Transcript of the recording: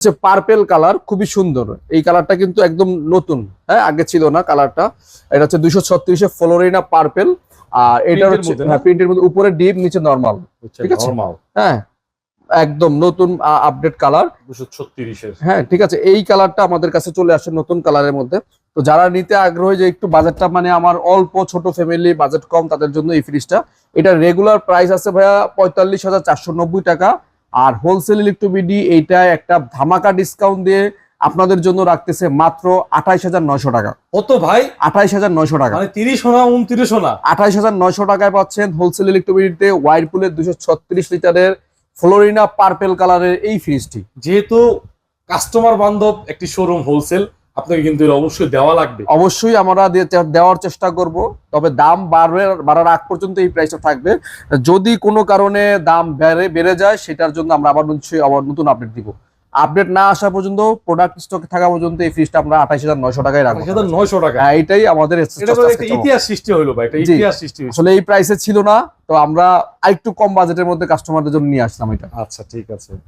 হচ্ছে purple colour খুবই সুন্দর। এই কালারটা কিন্তু একদম নতুন। হ্যাঁ আগে ছিল না কালারটা এটা হচ্ছে দুইশো ছত্রিশে ফ্লোরিনা পার্পেল আর এটা হচ্ছে না? হ্যাঁ প্রিন্টের মধ্যে। উপরে ডিপ নিচে নর্মাল ঠিক আছে। নরমাল হ্যাঁ একদম নতুন আপডেট কালার দুশো ছত্রিশের। হ্যাঁ ঠিক আছে। এই কালারটা আমাদের কাছে চলে আসে নতুন কালারের মধ্যে। তো যারা নিতে আগ্রহী যে একটু বাজেটটা মানে আমার অল্প ছোট ফ্যামিলি বাজেট কম তাদের জন্য এই ফ্রিজটা এটা রেগুলার প্রাইস আছে ভাইয়া পঁয়তাল্লিশ হাজার চারশো নব্বই টাকা। আর হোলসেল ইলেকট্রোবিডি এইটা একটা ধামাকা ডিসকাউন্ট দিয়ে আপনাদের জন্য রাখতেছে মাত্র আঠাইশ হাজার নয়শো টাকা। কত ভাই? আঠাইশ হাজার নয়শো টাকা। মানে তিরিশ হোনা উনত্রিশ হোনা। আঠাইশ হাজার নয়শো টাকায় পাচ্ছেন হোলসেল ইলেকট্রোবিডিতে ওয়াইরপুলের দুশো ছত্রিশ লিটারের ফ্লোরিনা পার্পেল কালারের এই ফ্রিজটি যেহেতু কাস্টমার বান্ধব একটি শোরুম হোলসেল আপনাকে কিন্তু অবশ্যই দেওয়া লাগবে। অবশ্যই আমরা দেওয়ার চেষ্টা করব তবে দাম বাড়বে বাড়ার আগ পর্যন্ত এই প্রাইসটা থাকবে। যদি কোনো কারণে দাম বেড়ে বেড়ে যায় সেটার জন্য আমরা আবার নিশ্চয়ই আবার নতুন আপডেট দিব। আপডেট না আসা পর্যন্ত প্রোডাক্ট স্টকে থাকা পর্যন্ত এই ফ্রিজটা আমরা আঠাশ হাজার নয়শো টাকায় রাখব। নয়শো টাকা। এটাই আমাদের ইতিহাস সৃষ্টি হলো ভাই ইতিহাস সৃষ্টি আসলে এই প্রাইসে ছিল না তো আমরা আরেকটু কম বাজেটের মধ্যে কাস্টমারদের জন্য নিয়ে আসলাম এটা। আচ্ছা ঠিক আছে।